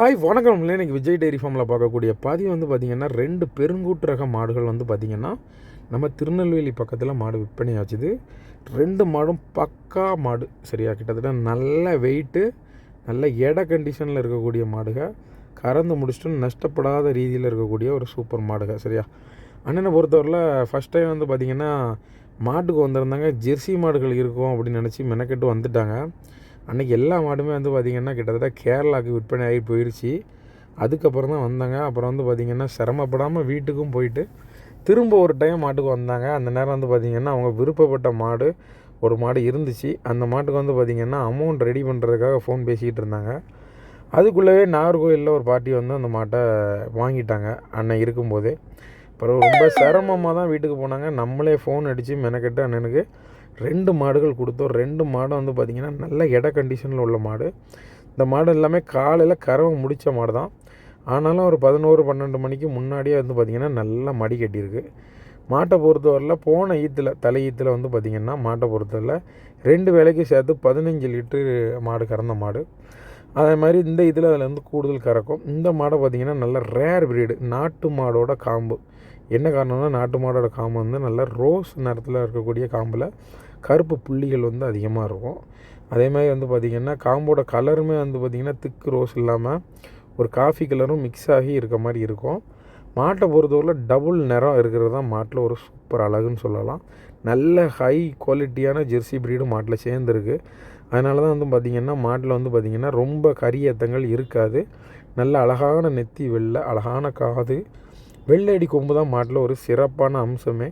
Hi வணக்கம். இல்லை Vijay dairy ஃபார்மில் பார்க்கக்கூடிய பதிவு வந்து பார்த்திங்கன்னா ரெண்டு பெருங்கூட்டு ரக மாடுகள் வந்து பார்த்திங்கன்னா நம்ம திருநெல்வேலி பக்கத்தில் மாடு விற்பனை ஆச்சுது. ரெண்டு மாடும் பக்கா மாடு. சரியா கிட்டத்தட்ட நல்ல வெயிட்டு நல்ல எடை கண்டிஷனில் இருக்கக்கூடிய மாடுக. கறந்து முடிச்சுட்டு நஷ்டப்படாத ரீதியில் இருக்கக்கூடிய ஒரு சூப்பர் மாடுக. சரியா? அண்ணனை பொறுத்தவரையில் ஃபஸ்ட் டைம் வந்து பார்த்திங்கன்னா மாட்டுக்கு வந்திருந்தாங்க. ஜெர்சி மாடுகள் இருக்கும் அப்படின்னு நினச்சி மெனக்கெட்டு வந்துட்டாங்க. அன்றைக்கி எல்லா மாடுமே வந்து பார்த்திங்கன்னா கிட்டத்தட்ட கேரளாவுக்கு விற்பனை ஆகி போயிடுச்சு அதுக்கப்புறம் தான் வந்தாங்க. அப்புறம் வந்து பார்த்திங்கன்னா சிரமப்படாமல் வீட்டுக்கும் போயிட்டு திரும்ப ஒரு டைம் மாட்டுக்கு வந்தாங்க. அந்த நேரம் வந்து பார்த்திங்கன்னா அவங்க விருப்பப்பட்ட மாடு ஒரு மாடு இருந்துச்சு. அந்த மாட்டுக்கு வந்து பார்த்திங்கன்னா அமௌண்ட் ரெடி பண்ணுறதுக்காக ஃபோன் பேசிக்கிட்டு இருந்தாங்க. அதுக்குள்ளவே நாகர்கோயிலில் ஒரு பார்ட்டி வந்து அந்த மாட்டை வாங்கிட்டாங்க அண்ணன் இருக்கும்போதே. அப்புறம் ரொம்ப சிரமமாக தான் வீட்டுக்கு போனாங்க. நம்மளே ஃபோன் அடித்து மெனக்கெட்டு அண்ணனுக்கு ரெண்டு மாடுகள் கொடுத்தோம். ரெண்டு மாடும் வந்து பார்த்திங்கன்னா நல்ல இட கண்டிஷனில் உள்ள மாடு. இந்த மாடு எல்லாமே காலையில் கறவை முடித்த மாடு தான் ஆனாலும் ஒரு பதினோரு பன்னெண்டு மணிக்கு முன்னாடியே வந்து பார்த்திங்கன்னா நல்லா மடி கட்டியிருக்கு. மாட்டை பொறுத்தவரையில் போன ஈத்தில் தலை ஈத்தில் வந்து பார்த்திங்கன்னா மாட்டை பொறுத்தவரையில் ரெண்டு வேலைக்கு சேர்த்து பதினஞ்சு லிட்டரு மாடு கறந்த மாடு. அதே மாதிரி இந்த இதில் அதில் வந்து கூடுதல் கறக்கும். இந்த மாடை பார்த்திங்கன்னா நல்ல ரேர் பிரீடு நாட்டு மாடோட காம்பு. என்ன காரணம்னா நாட்டு மாடோட காம்பு வந்து நல்ல ரோஸ் நிறத்தில் இருக்கக்கூடிய காம்பில் கருப்பு புள்ளிகள் வந்து அதிகமாக இருக்கும். அதே மாதிரி வந்து பார்த்திங்கன்னா காம்போட கலருமே வந்து பார்த்திங்கன்னா திக்கு ரோஸ் இல்லாமல் ஒரு காஃபி கலரும் மிக்ஸ் ஆகி இருக்க மாதிரி இருக்கும். மாட்டை பொறுத்தவரையில் டபுள் நிறம் இருக்கிறது தான் மாட்டில் ஒரு சூப்பர் அழகுன்னு சொல்லலாம். நல்ல ஹை குவாலிட்டியான ஜெர்சி ப்ரீடும் மாட்டில் சேர்ந்துருக்கு. அதனால தான் வந்து பார்த்திங்கன்னா மாட்டில் வந்து பார்த்திங்கன்னா ரொம்ப கரியத்தங்கள் இருக்காது. நல்ல அழகான நெத்தி வெள்ளை அழகான காது. வெள்ளை கொம்பு தான் மாட்டில் ஒரு சிறப்பான அம்சமே.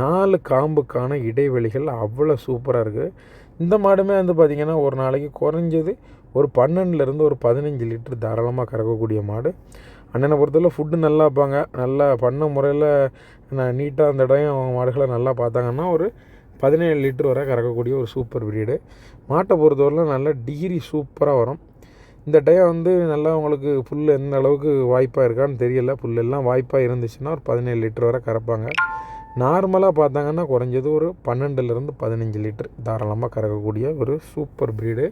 நாலு காம்புக்கான இடைவெளிகள் அவ்வளோ சூப்பராக இருக்குது. இந்த மாடுமே வந்து பார்த்திங்கன்னா ஒரு நாளைக்கு குறைஞ்சது ஒரு பன்னெண்டுலேருந்து ஒரு பதினஞ்சு லிட்டர் தாராளமாக கறக்கக்கூடிய மாடு. அண்ணனை பொறுத்தவரை ஃபுட்டு நல்லா வைப்பாங்க நல்லா பண்ண முறையில் நான் நீட்டாக அந்த இடம் அவங்க மாடுகளை நல்லா பார்த்தாங்கன்னா ஒரு பதினேழு லிட்டர் வரை கறக்கக்கூடிய ஒரு சூப்பர் பிரீடு மாட்டை பொறுத்தவரையில் நல்லா டிகிரி சூப்பராக வரும். இந்த டயம் வந்து நல்லா உங்களுக்கு புல் எந்த அளவுக்கு வாய்ப்பாக இருக்கான்னு தெரியல. புல்லெல்லாம் வாய்ப்பாக இருந்துச்சுன்னா ஒரு பதினேழு லிட்டர் வரை கறப்பாங்க. நார்மலாக பார்த்தாங்கன்னா குறைஞ்சது ஒரு பன்னெண்டுலேருந்து பதினஞ்சு லிட்டர் தாராளமாக கறக்கக்கூடிய ஒரு சூப்பர் ப்ரீடு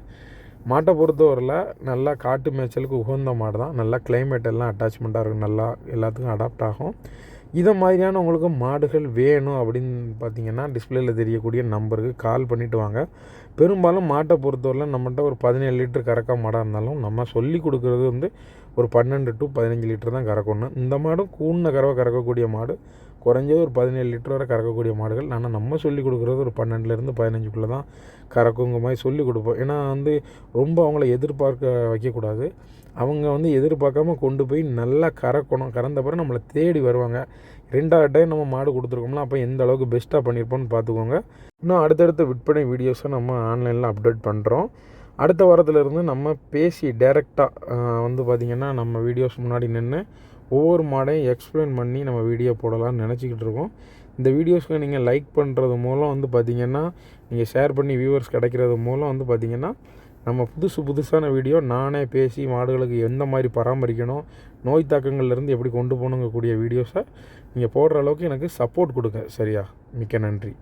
மாட்டை பொறுத்தவரையில் நல்லா காட்டு மேய்ச்சலுக்கு உகந்த மாடு தான். நல்லா கிளைமேட் எல்லாம் அட்டாச்மெண்ட்டாக இருக்கும். நல்லா எல்லாத்துக்கும் அடாப்ட் ஆகும். இதை மாதிரியான உங்களுக்கு மாடுகள் வேணும் அப்படின்னு பார்த்தீங்கன்னா டிஸ்பிளேயில் தெரியக்கூடிய நம்பருக்கு கால் பண்ணிவிட்டு வாங்க. பெரும்பாலும் மாட்டை பொறுத்தவரையில் நம்மகிட்ட ஒரு பதினேழு லிட்டர் கறக்க மாடாக இருந்தாலும் நம்ம சொல்லி கொடுக்குறது வந்து ஒரு பன்னெண்டு டு பதினஞ்சு லிட்டர் தான் கறக்கணும். இந்த மாடும் கூண்ண கறவை கறக்கக்கூடிய மாடு. குறைஞ்சது ஒரு பதினேழு லிட்டர் வரை கறக்கக்கூடிய மாடுகள். ஆனால் நம்ம சொல்லிக் கொடுக்குறது ஒரு பன்னெண்டுலேருந்து பதினஞ்சுக்குள்ளே தான் கறக்குங்க மாதிரி சொல்லிக் கொடுப்போம். ஏன்னா வந்து ரொம்ப அவங்கள எதிர்பார்க்க வைக்கக்கூடாது. அவங்க வந்து எதிர்பார்க்காம கொண்டு போய் நல்லா கறக்கணும். கறந்த பிறகு நம்மளை தேடி வருவாங்க. ரெண்டாவது டைம் நம்ம மாடு கொடுத்துருக்கோம்னா அப்போ எந்த அளவுக்கு பெஸ்ட்டாக பண்ணியிருப்போம்னு பார்த்துக்கோங்க. இன்னும் அடுத்தடுத்த விற்பனை வீடியோஸை நம்ம ஆன்லைனில் அப்டேட் பண்ணுறோம் அடுத்த வாரத்துலேருந்து நம்ம பேசி டைரெக்டாக வந்து பார்த்திங்கன்னா நம்ம வீடியோஸ் முன்னாடி நின்று ஒவ்வொரு மாடையும் எக்ஸ்பிளைன் பண்ணி நம்ம வீடியோ போடலாம்னு நினச்சிக்கிட்டு இருக்கோம். இந்த வீடியோஸ்க்கு நீங்கள் லைக் பண்ணுறது மூலம் வந்து பார்த்திங்கன்னா நீங்கள் ஷேர் பண்ணி வியூவர்ஸ் கிடைக்கிறது மூலம் வந்து பார்த்திங்கன்னா நம்ம புதுசு புதுசான வீடியோ நானே பேசி மாடுகளுக்கு எந்த மாதிரி பராமரிக்கணும் நோய் தாக்கங்கள்லேருந்து எப்படி கொண்டு போகணுங்கக்கூடிய வீடியோஸை நீங்கள் போடுற அளவுக்கு எனக்கு சப்போர்ட் கொடுங்க. சரியா? மிக்க நன்றி.